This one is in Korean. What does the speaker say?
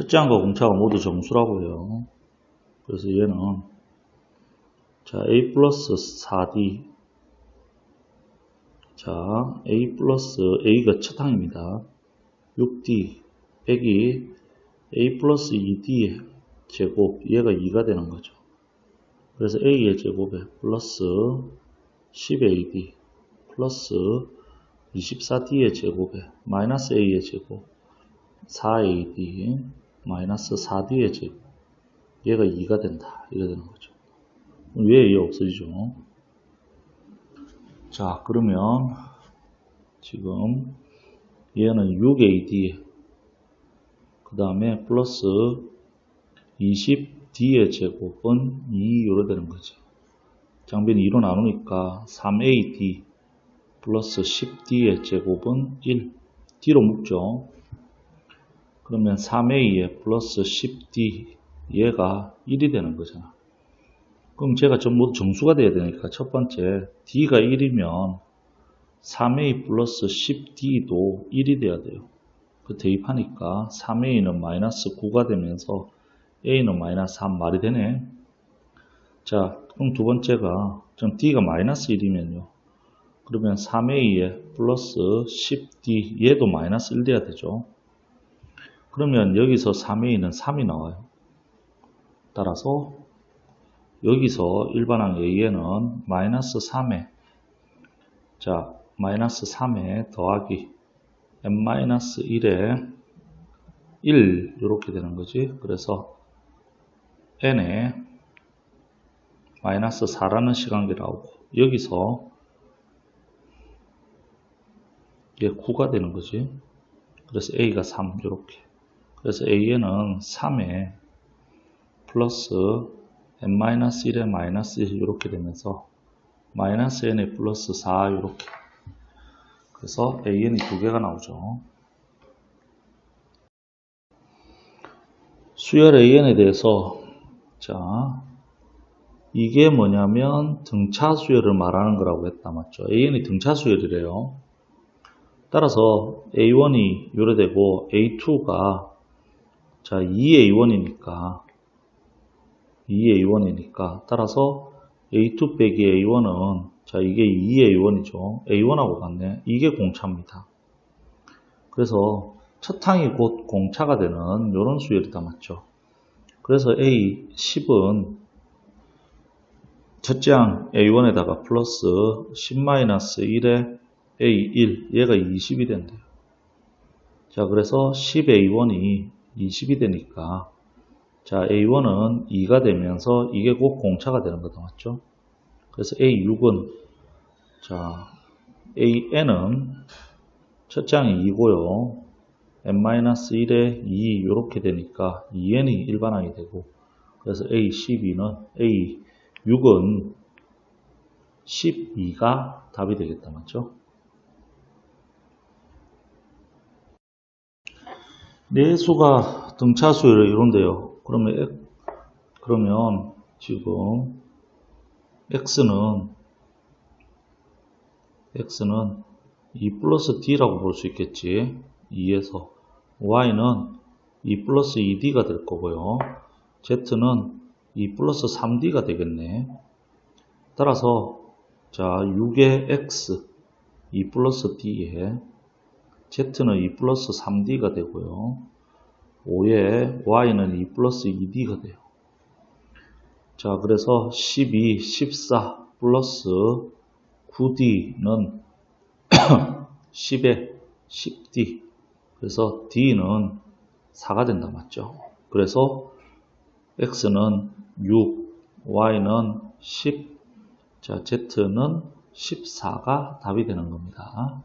첫째 항과 공차가 모두 정수라고요. 그래서 얘는 자 a 플러스 4d 자 a 플러스 a가 첫 항입니다. 6d 빼기 a 플러스 2d의 제곱 얘가 2가 되는 거죠. 그래서 a의 제곱에 플러스 10ad 플러스 24d의 제곱에 마이너스 a의 제곱 4ad 마이너스 4d의 제곱 얘가 2가 된다. 이래 되는 거죠. 왜 a 없어지죠? 자 그러면 지금 얘는 6ad 그 다음에 플러스 20d의 제곱은 2 요래 되는 거죠. 장변이 2로 나누니까 3ad 플러스 10d의 제곱은 1 d로 묶죠 그러면 3a에 플러스 10d 얘가 1이 되는 거잖아. 그럼 제가 전부 정수가 돼야 되니까 첫 번째 d가 1이면 3a 플러스 10d도 1이 돼야 돼요. 그 대입하니까 3a는 마이너스 9가 되면서 a는 마이너스 3 말이 되네. 자, 그럼 두 번째가 좀 d가 마이너스 1이면요. 그러면 3a에 플러스 10d 얘도 마이너스 1 돼야 되죠. 그러면 여기서 3a는 3이 나와요. 따라서 여기서 일반항 a에는 마이너스 3에 자 마이너스 3에 더하기 n-1에 1 이렇게 되는 거지. 그래서 n에 마이너스 4라는 시간계 나오고 여기서 이게 9가 되는 거지. 그래서 a가 3 이렇게 그래서 a에는 3에 플러스 n-1에 마이너스 1 이렇게 되면서 마이너스 n에 플러스 4 이렇게 그래서 an이 두 개가 나오죠. 수열 an에 대해서 자 이게 뭐냐면 등차 수열을 말하는 거라고 했다 맞죠? an이 등차 수열이래요. 따라서 a1이 요래되고 a2가 자, 2A1이니까 2A1이니까 따라서 A2 빼기 A1은 자 이게 2A1이죠. A1하고 같네. 이게 공차입니다. 그래서 첫 항이 곧 공차가 되는 이런 수열이다 맞죠. 그래서 A10은 첫째 항 A1에다가 플러스 10-1에 A1 얘가 20이 된대요. 자 그래서 10A1이 20이 되니까 자 A1은 2가 되면서 이게 곧 공차가 되는 거다 맞죠? 그래서 A6은 자 AN은 첫 장이 2고요. n-1에 2 이렇게 되니까 2n이 일반항이 되고 그래서 A12는 A6은 12가 답이 되겠다 맞죠? 내수가 등차수를 이룬대요. 그러면 그러면 지금 x는 x는 2 플러스 d라고 볼 수 있겠지. 2에서 y는 2 플러스 2d가 될 거고요. z는 2 플러스 3d가 되겠네. 따라서 자 6의 x 2 플러스 d에 z는 2 플러스 3d가 되고요. 5에 y는 2 플러스 2d가 돼요. 자, 그래서 12, 14 플러스 9d는 10에 10d. 그래서 d는 4가 된다, 맞죠? 그래서 x는 6, y는 10, 자, z는 14가 답이 되는 겁니다.